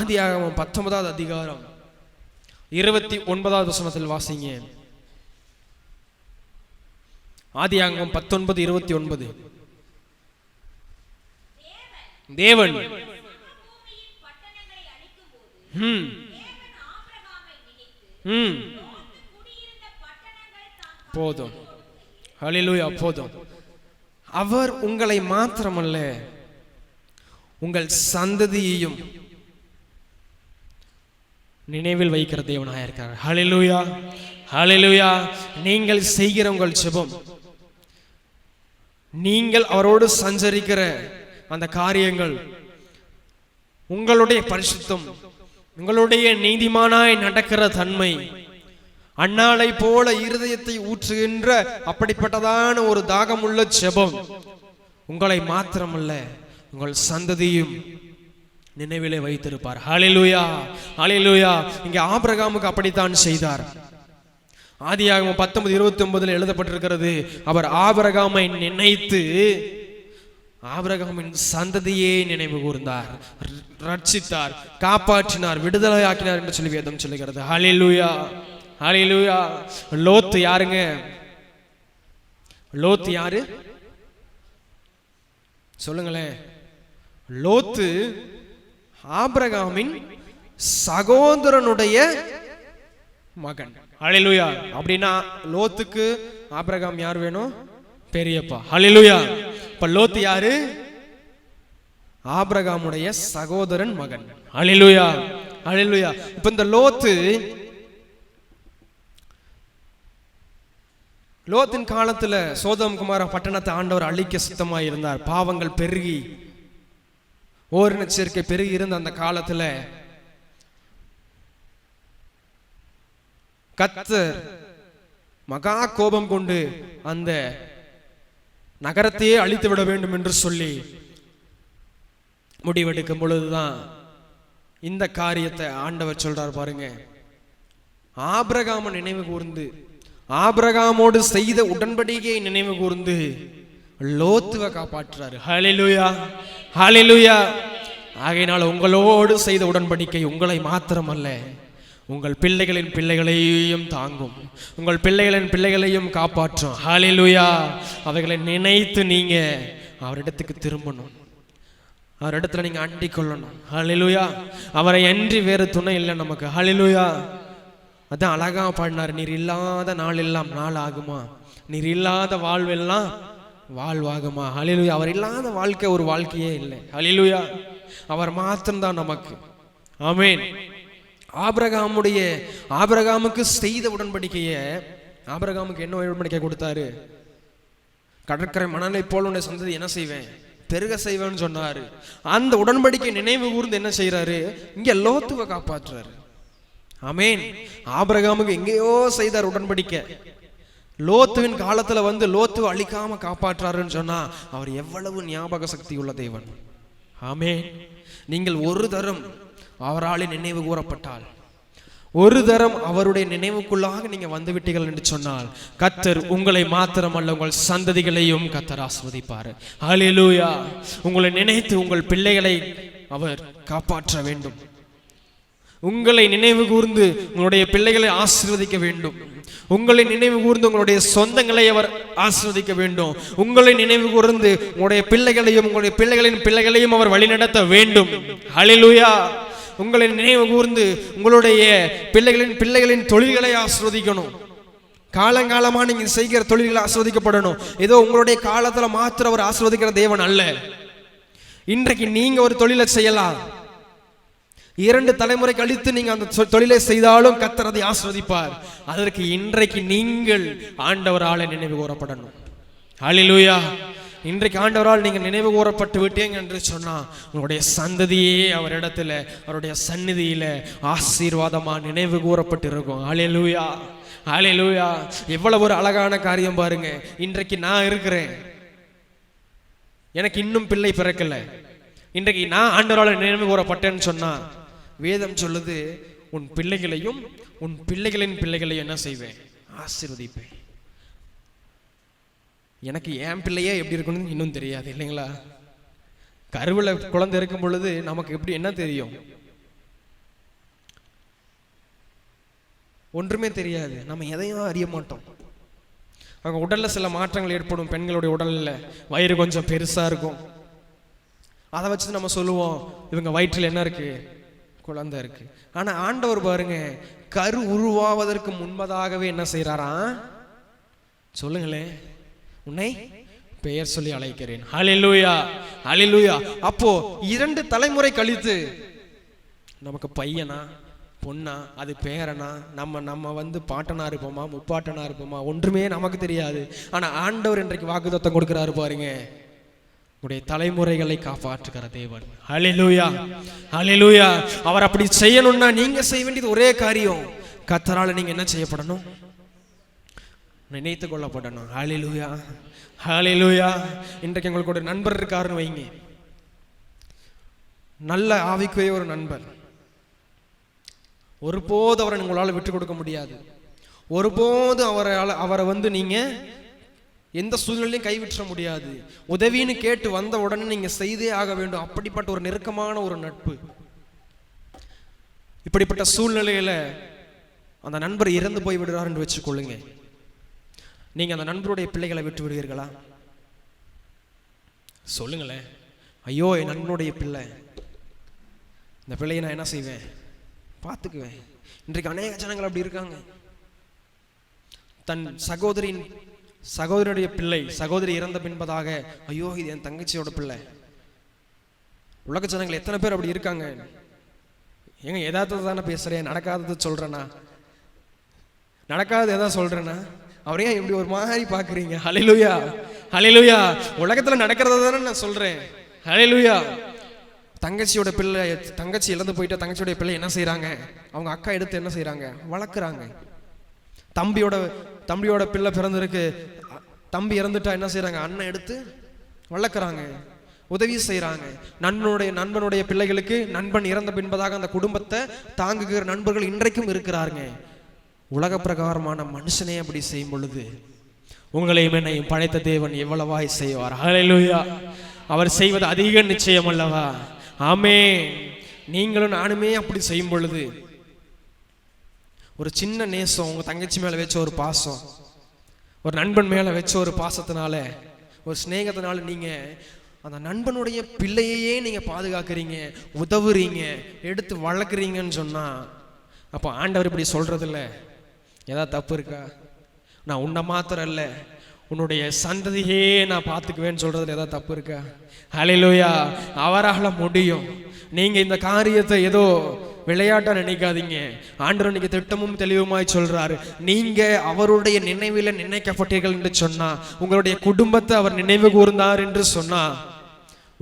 ஆதியாகமம் பத்தொன்பதாவது அதிகாரம். இருபத்தி ஒன்பதாவது வசனத்தில் வாசிங்க. ஆதியாகமம் பத்தொன்பது இருபத்தி ஒன்பது. தேவன் ம். போதும். ஹalleluya போதும். அவர் உங்களை மாத்திரமல்ல உங்கள் சந்ததியையும் நினைவில் வைக்கிற தேவனாக இருக்கிறார் ஹalleluya ஹalleluya நீங்கள் செய்கிற உங்கள் ஜெபம். நீங்கள் அவரோடு சஞ்சரிக்கிற அந்த காரியங்கள் உங்களுடைய பரிசுத்தம் உங்களுடைய நீதிமானாய் நடக்கிற தன்மை அண்ணாளை போல இருதயத்தை ஊற்றுகின்ற அப்படிப்பட்டதான ஒரு தாகமுள்ள ஜெபம் உங்களை மாத்திரமல்ல உங்கள் சந்ததியும் நினைவிலே வைத்திருப்பார். ஹலிலூயா ஹலிலூயா இங்கே ஆபிரகாமுக்கு அப்படித்தான் செய்தார். ஆதியாகமம் பத்தொன்பது இருபத்தி ஒன்பதுல எழுதப்பட்டிருக்கிறது அவர் ஆபிரகாமை நினைத்து ஆபரகாமின் சந்ததியே நினைவு கூர்ந்தார். ரட்சித்தார் காப்பாற்றினார் விடுதலை ஆக்கினார் என்று சொல்லி வேதம் சொல்லுகிறது. ஹலிலூயா ஹலிலூயா லோத்து யாருங்க? லோத்து யாரு? சொல்லுங்களேன். லோத்து ஆபிரகாமின் சகோதரனுடைய மகன். ஹalleluya. அப்படின்னா லோத்துக்கு ஆபிரகாம் யார் வேணும்? பெரியப்பா. ஹalleluya. இப்ப லோத்து யாரு? ஆபிரகாமுடைய சகோதரன் மகன். ஹalleluya. ஹalleluya. இப்ப இந்த லோத்து லோத்தின் காலத்துல சோதம் குமார பட்டணத்தை ஆண்டவர் அழிக்க சித்தமாய் இருந்தார். பாவங்கள் பெருகி ஓரின சேர்க்கை பெருகி இருந்த அந்த காலத்துல கத்தர் மகா கோபம் கொண்டு அந்த நகரத்தையே அழித்து விட வேண்டும் என்று சொல்லி முடிவெடுக்கும் பொழுதுதான் இந்த காரியத்தை ஆண்டவர் சொல்றார் பாருங்க. ஆபிரகாம நினைவு கூர்ந்து ஆபிரகாமோடு செய்த உடன்படிக்கையை நினைவு கூர்ந்து லோத்துவ காப்பாற்றுறாரு. ஹலிலுயா ஹலிலுயா ஆகையினால் உங்களோடு செய்த உடன்படிக்கை உங்களை மாத்திரமல்ல. உங்கள் பிள்ளைகளின் பிள்ளைகளையும் தாங்கும். உங்கள் பிள்ளைகளின் பிள்ளைகளையும் காப்பாற்றும். ஹலிலுயா அவைகளை நினைத்து நீங்க அவரிடத்துக்கு திரும்பணும். அவரிடத்துல நீங்க அண்டி கொள்ளணும். ஹலிலுயா அவரை அன்றி வேறு துணை இல்லை நமக்கு. ஹலிலுயா அதான் அழகா பாடினார். நீர் இல்லாத நாள் எல்லாம் நாள் ஆகுமா? நீர் இல்லாத வாழ்வெல்லாம் வாழ்வாகுமா? ஹலிலுயா அவர் இல்லாத வாழ்க்கை ஒரு வாழ்க்கையே இல்லை. ஹalleluya. அவர் மாத்திரம்தான் நமக்கு. ஆமேன். ஆபிரகாமுடைய ஆபிரகாமுக்கு செய்த உடன்படிக்கையை ஆபிரகாமுக்கு என்ன உடன்படிக்கை கொடுத்தாரு? கடற்கரை மணலை போல் உன்னை சந்ததி என்ன செய்வேன்? பெருக செய்வேன்னு சொன்னாரு. அந்த உடன்படிக்கை நினைவு கூர்ந்து என்ன செய்யறாரு இங்க லோத்துவை காப்பாற்றுறாரு. அமேன் ஆபிரகாமுக்கு எங்கேயோ செய்தார் உடன்படிக்கை. லோத்துவின் காலத்துல வந்து லோத்து அழிக்காம காப்பாற்றாருன்னு சொன்னா அவர் எவ்வளவு ஞாபக சக்தி உள்ள தேவன். ஆமே நீங்கள் ஒரு தரம் அவராலே நினைவு கூறப்பட்டால் ஒரு தரம் அவருடைய நினைவுக்குள்ளாக நீங்க வந்துவிட்டீர்கள் என்று சொன்னால் கத்தர் உங்களை மாத்திரமல்ல உங்கள் சந்ததிகளையும் கத்தர் ஆஸ்வதிப்பார். அலிலூயா உங்களை நினைத்து உங்கள் பிள்ளைகளை அவர் காப்பாற்ற வேண்டும். உங்களை நினைவு கூர்ந்து உங்களுடைய பிள்ளைகளை ஆசீர்வதிக்க வேண்டும். உங்களை நினைவு கூர்ந்து உங்களுடைய சொந்தங்களை அவர் ஆசீர்வதிக்க வேண்டும். உங்களை நினைவு கூர்ந்து உங்களுடைய பிள்ளைகளையும் உங்களுடைய பிள்ளைகளின் பிள்ளைகளையும் அவர் வழிநடத்த வேண்டும். அழிலுயா உங்களை நினைவு கூர்ந்து உங்களுடைய பிள்ளைகளின் பிள்ளைகளின் தொழில்களை ஆஸ்வதிக்கணும் காலங்காலமாக நீங்கள் செய்கிற தொழில்களை ஆஸ்வதிக்கப்படணும் ஏதோ உங்களுடைய காலத்தில் மாத்திரம் அவர் ஆஸ்வதிக்கிற தேவன் அல்ல. இன்றைக்கு நீங்கள் ஒரு தொழிலை செய்யலாம். இரண்டு தலைமுறை கழித்து நீங்க அந்த தொ- தொழிலை செய்தாலும் கத்தர் அதை ஆஸ்வதிப்பார். அதற்கு இன்றைக்கு நீங்கள் ஆண்டவரால நினைவு கூறப்படணும். அழிலுயா இன்றைக்கு ஆண்டவரால் நீங்கள் நினைவு கூறப்பட்டு விட்டீங்க என்று சொன்னா உங்களுடைய சந்ததியே அவரிடத்துல அவருடைய சந்நிதியில ஆசீர்வாதமா நினைவு கூறப்பட்டு இருக்கும் அழிலுயா அழிலுயா எவ்வளவு ஒரு அழகான காரியம் பாருங்க. இன்றைக்கு நான் இருக்கிறேன். எனக்கு இன்னும் பிள்ளை பிறக்கல. இன்றைக்கு நான் ஆண்டவரால் நினைவு கூறப்பட்டேன்னு சொன்னா வேதம் சொல்லுது உன் பிள்ளைகளையும் உன் பிள்ளைகளின் பிள்ளைகளையும் என்ன செய்வேன்? ஆசிர்வதிப்பேன். எனக்கு என் பிள்ளையே எப்படி இருக்கணும்னு இன்னும் தெரியாது இல்லைங்களா? கருவில் குழந்தை இருக்கும் பொழுது நமக்கு எப்படி என்ன தெரியும்? ஒன்றுமே தெரியாது நம்ம எதையும் அறிய மாட்டோம். அவங்க உடலில் சில மாற்றங்கள் ஏற்படும் பெண்களுடைய உடலில். வயிறு கொஞ்சம் பெருசாக இருக்கும். அதை வச்சு நம்ம சொல்லுவோம் இவங்க வயிற்றில் என்ன இருக்குது குழந்தை இருக்கு. ஆனா ஆண்டவர் பாருங்க கரு உருவாவதற்கு முன்பதாகவே என்ன செய்யறாராம் சொல்லுங்களேன். உன்னை பெயர் சொல்லி அழைக்கிறேன். ஹalleluya ஹalleluya அப்போ இரண்டு தலைமுறை கழித்து நமக்கு பையனா பொண்ணா அது பேரனா நம்ம நம்ம வந்து பாட்டனா இருப்போமா முப்பாட்டனா இருப்போமா ஒன்றுமே நமக்கு தெரியாது. ஆனா ஆண்டவர் இன்றைக்கு வாக்குத்தத்தம் கொடுக்கிறாரு பாருங்க. உடைய தலைமுறைகளை காப்பாற்றுகிற தேவன். அலிலூயா அலிலூயா அவர் அப்படி செய்யணும்னா நீங்க செய்ய வேண்டியது ஒரே காரியம். கத்தரால நீங்க என்ன செய்யப்படணும்? நினைத்து கொள்ளப்படணும். அலிலூயா ஹalleluya இன்றைக்கு எங்களுக்கு ஒரு நண்பர் இருக்காருன்னு வைங்க. நல்ல ஆவிக்குரிய ஒரு நண்பர். ஒருபோது அவரை உங்களால் விட்டு கொடுக்க முடியாது. ஒருபோது அவரை அவரை வந்து நீங்கள் எந்த சூழ்நிலையும் கைவிற்ற முடியாது. உதவின்னு கேட்டு வந்த உடனே நீங்க செய்தே ஆக வேண்டும். அப்படிப்பட்ட ஒரு நெருக்கமான ஒரு நட்பு. இப்படிப்பட்ட சூழ்நிலையில அந்த நண்பர் இறந்து போய் விடுறார் என்று வச்சுக்கொள்ளுங்க. நீங்க அந்த நண்பருடைய பிள்ளைகளை விட்டு விடுவீர்களா? சொல்லுங்களேன். ஐயோ என் நண்பனுடைய பிள்ளை. இந்த பிள்ளையை நான் என்ன செய்வேன்? பார்த்துக்குவேன். இன்றைக்கு அநேக ஜனங்கள் அப்படி இருக்காங்க. தன் சகோதரியின் சகோதரனுடைய பிள்ளை சகோதரி இறந்த பின்பதாக ஐயோ இது என் தங்கச்சியோட பிள்ளை. உலக ஜனங்கள் எத்தனை பேர் அப்படி இருக்காங்க? ஏங்க எதார்த்தத்தை தானே பேசுறேன் நடக்காதது சொல்றேனா? நடக்காதது எதாவது சொல்றேனா? அவரையா இப்படி ஒரு மாதிரி பாக்குறீங்க ஹலிலுயா ஹலிலுயா உலகத்துல நடக்கிறத தானே நான் சொல்றேன். ஹலிலுயா தங்கச்சியோட பிள்ளை தங்கச்சி இழந்து போயிட்டா தங்கச்சியோட பிள்ளை என்ன செய்றாங்க? அவங்க அக்கா எடுத்து என்ன செய்யறாங்க வளர்க்குறாங்க. தம்பியோட தம்பியோட பிள்ளை பிறந்திருக்கு. தம்பி இறந்துட்டா என்ன செய்கிறாங்க அண்ணன் எடுத்து வளர்க்குறாங்க. உதவி செய்கிறாங்க நண்பனுடைய நண்பனுடைய பிள்ளைகளுக்கு நண்பன் இறந்த பின்பதாக அந்த குடும்பத்தை தாங்குகிற நண்பர்கள் இன்றைக்கும் இருக்கிறாருங்க. உலக பிரகாரமான மனுஷனே அப்படி செய்யும் பொழுது உங்களையும் என்னையும் படைத்த தேவன் எவ்வளவாய் செய்வார். ஹalleluya அவர் செய்வது அதிக நிச்சயம் அல்லவா? ஆமே நீங்களும் நானுமே அப்படி செய்யும் பொழுது ஒரு சின்ன நேசம் உங்கள் தங்கச்சி மேலே வச்ச ஒரு பாசம். ஒரு நண்பன் மேலே வச்ச ஒரு பாசத்தினால ஒரு ஸ்நேகத்தினால நீங்கள் அந்த நண்பனுடைய பிள்ளையையே நீங்கள் பாதுகாக்கிறீங்க உதவுறீங்க எடுத்து வளர்க்குறீங்கன்னு சொன்னால் அப்போ ஆண்டவர் இப்படி சொல்றது ஏதாவது தப்பு இருக்கா? நான் உன்னை மாத்திரம் இல்லை உன்னுடைய சந்ததியே நான் பார்த்துக்குவேன்னு சொல்கிறதுல ஏதாவது தப்பு இருக்கா? அலையிலோயா அவரால் முடியும். நீங்கள் இந்த காரியத்தை ஏதோ விளையாட்டா நினைக்காதீங்க. ஆண்டவர் இன்னைக்கு திட்டமும் தெளிவுமாய் சொல்றாரு. நீங்க அவருடைய நினைவில நினைக்கப்பட்டீர்கள் என்று சொன்னா உங்களுடைய குடும்பத்தை அவர் நினைவு கூர்ந்தார் என்று சொன்னா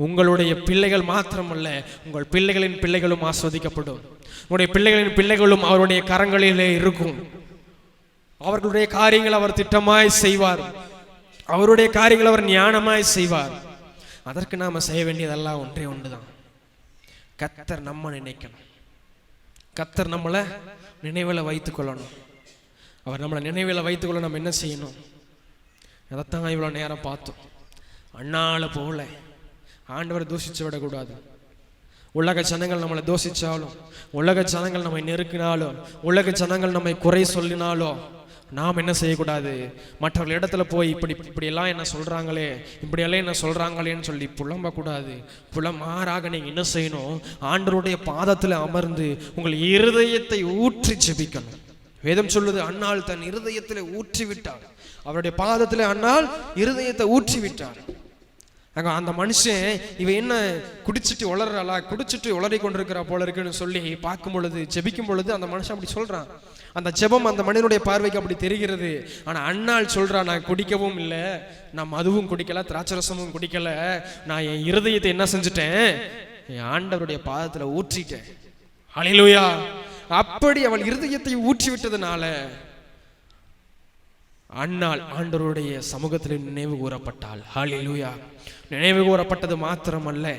உங்களுடைய பிள்ளைகள் மாத்திரமல்ல உங்கள் பிள்ளைகளின் பிள்ளைகளும் ஆஸ்வதிக்கப்படும். உங்களுடைய பிள்ளைகளின் பிள்ளைகளும் அவருடைய கரங்களிலே இருக்கும். அவர்களுடைய காரியங்கள் அவர் திட்டமாய் செய்வார். அவருடைய காரியங்கள் அவர் ஞானமாய் செய்வார். அதற்கு நாம செய்ய வேண்டியதெல்லாம் ஒன்றே ஒன்றுதான். கத்தர் நம்ம நினைக்கணும். கத்தர் நம்மளை நினைவில் வைத்து கொள்ளணும் அவர் நம்மளை நினைவில் வைத்துக்கொள்ள நம்ம என்ன செய்யணும்? அதைத்தான் இவ்வளோ நேரம் பார்த்தோம். அண்ணால போகல. ஆண்டவர் தூஷித்து விடக்கூடாது. உலக ஜனங்கள் நம்மளை தோஷித்தாலும் உலக ஜனங்கள் நம்மை நெருக்கினாலும் உலக ஜனங்கள் நம்மை குறை சொல்லினாலும் நாம் என்ன செய்யக்கூடாது? மற்றவர்கள் இடத்துல போய் இப்படி இப்படியெல்லாம் என்ன சொல்கிறாங்களே இப்படியெல்லாம் என்ன சொல்கிறாங்களேன்னு சொல்லி புலம்பக்கூடாது. புலமாறாக நீங்கள் என்ன செய்யணும்? ஆண்டவருடைய பாதத்தில் அமர்ந்து உங்கள் இருதயத்தை ஊற்றி செபிக்கணும் வேதம் சொல்லுது அன்னாள் தன் இருதயத்தில் ஊற்றி விட்டார் அவருடைய பாதத்தில் அன்னாள் இருதயத்தை ஊற்றி விட்டார் அந்த மனுஷன் இவ என்ன குடிச்சிட்டு உளறாளா குடிச்சிட்டு உளறி கொண்டிருக்கிறா போல இருக்குன்னு சொல்லி பார்க்கும் பொழுது ஜெபிக்கும் பொழுது அந்த மனுஷன் அப்படி சொல்றான். அந்த ஜெபம் அந்த மனிதனுடைய பார்வைக்கு அப்படி தெரிகிறது. ஆனா அண்ணாள் சொல்கிறா நான் குடிக்கவும் இல்லை. நான் மதுவும் குடிக்கல திராட்சரசமும் குடிக்கல. நான் என் இருதயத்தை என்ன செஞ்சுட்டேன்? என் ஆண்டவருடைய பாதத்துல ஊற்றிட்டேன். ஹalleluya. அப்படி அவள் இருதயத்தை ஊற்றி விட்டதுனால அன்னாள் ஆண்டவருடைய சமூகத்தில் நினைவு கூறப்பட்டாள். ஹாலிலூயா நினைவு கூறப்பட்டது மாத்திரமல்ல.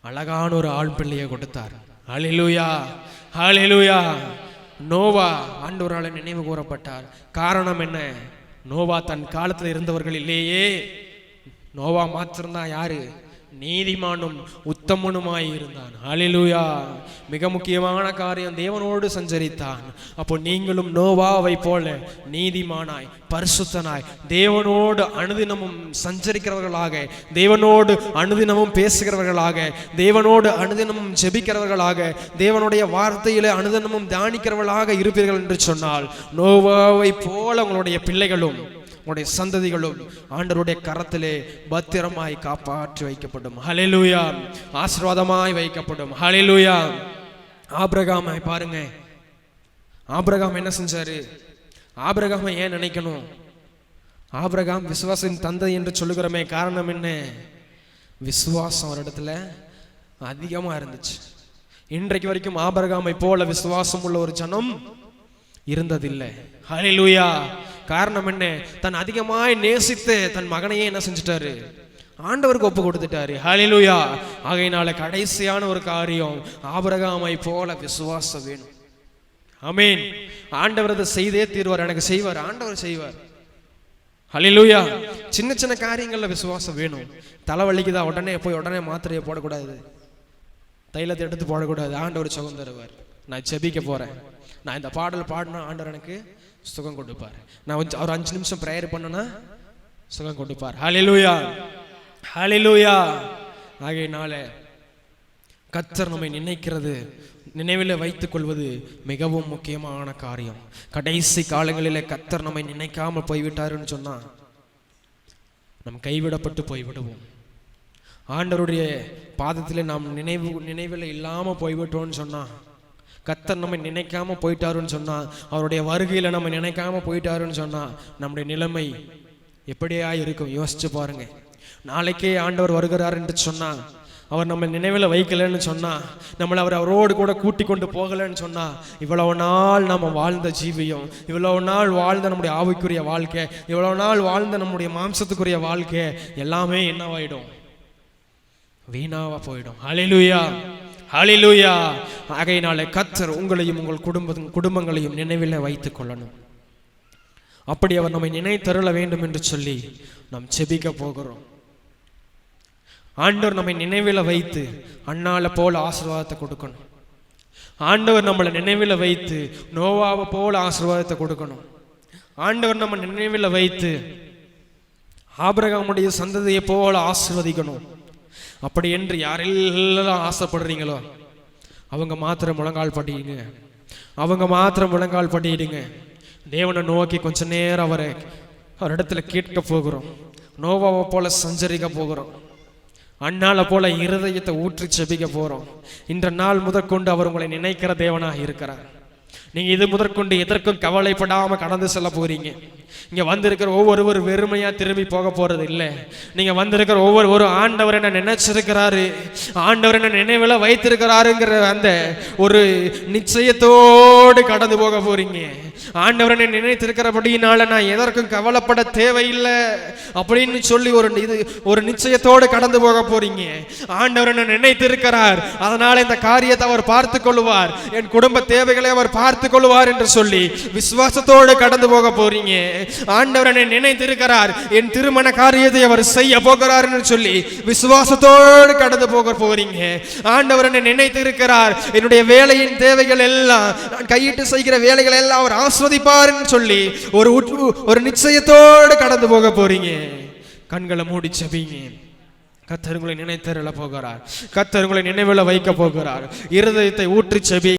அழகான ஒரு ஆண் பிள்ளையை கொடுத்தார். ஹalleluya ஹாலிலூயா நோவா ஆண்டவரால் நினைவு கூறப்பட்டார். காரணம் என்ன? நோவா தன் காலத்தில் இருந்தவர்கள் இல்லையே. நோவா மாத்திரம்தான் யாரு? நீதிமானும் உத்தமனுமாய் இருந்தான். அலிலுயா மிக முக்கியமான காரியம் தேவனோடு சஞ்சரித்தான். அப்போ நீங்களும் நோவாவை போல நீதிமானாய் பரிசுத்தனாய் தேவனோடு அனுதினமும் சஞ்சரிக்கிறவர்களாக தேவனோடு அனுதினமும் பேசுகிறவர்களாக தேவனோடு அனுதினமும் ஜெபிக்கிறவர்களாக தேவனுடைய வார்த்தையிலே அனுதினமும் தியானிக்கிறவர்களாக இருப்பீர்கள் என்று சொன்னால் நோவாவை போல உங்களுடைய பிள்ளைகளும் உங்களுடைய சந்ததிகளும் ஆண்டவருடைய கரத்திலே பத்திரமாய் காப்பாற்றி வைக்கப்படும். ஹalleluya ஆசீர்வாதமாய் வைக்கப்படும். ஹalleluya ஆபிரகாமை பாருங்க. ஆபிரகாம் என்ன செஞ்சாரு? ஆபிரகாமை ஏன் நினைக்கணும்? ஆபிரகாம் விசுவாசின் தந்தை என்று சொல்லுகிறோமே காரணம் என்ன? விசுவாசம் ஒரு இடத்துல அதிகமா இருந்துச்சு. இன்றைக்கு வரைக்கும் ஆபிரகாமை போல விசுவாசம் உள்ள ஒரு ஜனம் இருந்ததில்லை. ஹalleluya காரணம் என்ன? தன் அதிகமாய் நேசித்து தன் மகனையே என்ன செஞ்சிட்டாரு? ஆண்டவருக்கு ஒப்பு கொடுத்துட்டாரு. ஹலிலுயா ஆகையினால கடைசியான ஒரு காரியம் ஆபரகாமை போல விசுவாசம் வேணும். அமீன் ஆண்டவர் அதை செய்தே தீர்வார். எனக்கு செய்வார். ஆண்டவர் செய்வார். ஹலிலுயா சின்ன சின்ன காரியங்கள்ல விசுவாசம் வேணும். தலைவலிக்குதா? உடனே போய் உடனே மாத்திரையை போடக்கூடாது. தைலத்தை எடுத்து போடக்கூடாது. ஆண்டவர் சுகம் தருவார் நான் ஜெபிக்க போறேன். நான் இந்த பாடல் பாடினா ஆண்டவர் எனக்கு சுகம் கொடுப்பார். நான் ஒரு அஞ்சு நிமிஷம் ப்ரேயர் பண்ணனா சுகம் கொடுப்பார். ஹalleluya ஹalleluya ஆகையினால கத்தர் நம்மை நினைக்கிறது நினைவில் வைத்துக் கொள்வது மிகவும் முக்கியமான காரியம். கடைசி காலங்களிலே கத்தர் நம்மை நினைக்காம போய்விட்டாருன்னு சொன்னா நம் கைவிடப்பட்டு போய்விடுவோம். ஆண்டவருடைய பாதத்திலே நாம் நினைவு நினைவில் இல்லாம போய்விட்டோம்னு சொன்னா கத்தர் நம்ம நினைக்காம போயிட்டாருன்னு சொன்னா அவருடைய வருகையில நம்ம நினைக்காம போயிட்டாருன்னு சொன்னா நம்முடைய நிலைமை எப்படியா இருக்கும்? யோசிச்சு பாருங்க. நாளைக்கே ஆண்டவர் வருகிறார் என்று சொன்னா அவர் நம்ம நினைவில் வைக்கலன்னு சொன்னா நம்மளை அவர் அவரோடு கூட கூட்டி கொண்டு போகலைன்னு சொன்னா இவ்வளவு நாள் நம்ம வாழ்ந்த ஜீவியம் இவ்வளவு நாள் வாழ்ந்த நம்முடைய ஆவிக்குரிய வாழ்க்கை இவ்வளவு நாள் வாழ்ந்த நம்முடைய மாம்சத்துக்குரிய வாழ்க்கை எல்லாமே என்னவாயிடும்? வீணாவா போயிடும். ஹalleluya ஹalleluya ஆகையினாலே கத்தர் உங்களையும் உங்கள் குடும்ப குடும்பங்களையும் நினைவில் வைத்துக் கொள்ளணும் அப்படி அவர் நம்மை நினைத்தருள வேண்டும் என்று சொல்லி நாம் செபிக்க போகிறோம். ஆண்டவர் நம்மை நினைவில் வைத்து அண்ணால போல ஆசீர்வாதத்தை கொடுக்கணும். ஆண்டவர் நம்மளை நினைவில் வைத்து நோவாவை போல ஆசீர்வாதத்தை கொடுக்கணும். ஆண்டவர் நம்ம நினைவில் வைத்து ஆபிரகாமுடைய சந்ததியை போல ஆசிர்வதிக்கணும். அப்படி என்று யாரெல்லாம் ஆசைப்படுறீங்களோ அவங்க மாத்திரம் முழங்கால் படிடுங்க அவங்க மாத்திரம் முழங்கால் படிடுங்க தேவனை நோக்கி கொஞ்ச நேரம் அவரை இடத்துல கேட்க போகிறோம். நோவாவை போல சஞ்சரிக்க போகிறோம். அண்ணால போல இருதயத்தை ஊற்றி செபிக்க போறோம். இன்ற நாள் முதற்கொண்டு அவர் உங்களை நினைக்கிற தேவனாக இருக்கிறார். நீங்க இது முதற்கொண்டு எதற்கும் கவலைப்படாம கடந்து செல்ல போறீங்க. இங்க வந்திருக்கிற ஒவ்வொருவர் வெறுமையா திரும்பி போக போறது இல்லை. நீங்க வந்திருக்கிற ஒவ்வொரு ஒரு ஆண்டவர் என்ன நினைச்சிருக்கிறாரு? ஆண்டவர் என்ன நினைவுல வைத்திருக்கிறாருங்கிற அந்த ஒரு நிச்சயத்தோடு கடந்து போக போறீங்க. ஆண்டவர் என்ன நினைத்திருக்கிறபடினால நான் எதற்கும் கவலைப்பட தேவையில்லை அப்படின்னு சொல்லி ஒரு இது ஒரு நிச்சயத்தோடு கடந்து போக போறீங்க. ஆண்டவர் என்ன நினைத்திருக்கிறார்? அதனால இந்த காரியத்தை அவர் பார்த்து கொள்வார் என் குடும்ப தேவைகளை அவர் பார்த்து கொள்வார் என்று சொல்லி விசுவாசத்தோடு கடந்து போக போறீங்க. ஆண்டவர் என்னை நினைத்திருக்கிறார். என் திருமண காரியத்தை அவர் செய்ய போகிறார் என்று சொல்லி விசுவாசத்தோடு கடந்து போக போறீங்க. ஆண்டவர் என்னை நினைத்திருக்கிறார். என்னுடைய வேலையின் தேவைகள் எல்லாம் நான் கையிட்டு செய்கிற வேலைகள் எல்லாம் அவர் ஆஸ்வதிப்பார்னு சொல்லி ஒரு ஒரு நிச்சயத்தோடு கடந்து போக போறீங்க. கண்களை மூடி செபிங்க கத்தருங்களை நினைத்தருள போகிறார். கத்தருங்களை நினைவில் வைக்க போகிறார். இருதயத்தை ஊற்றி செபி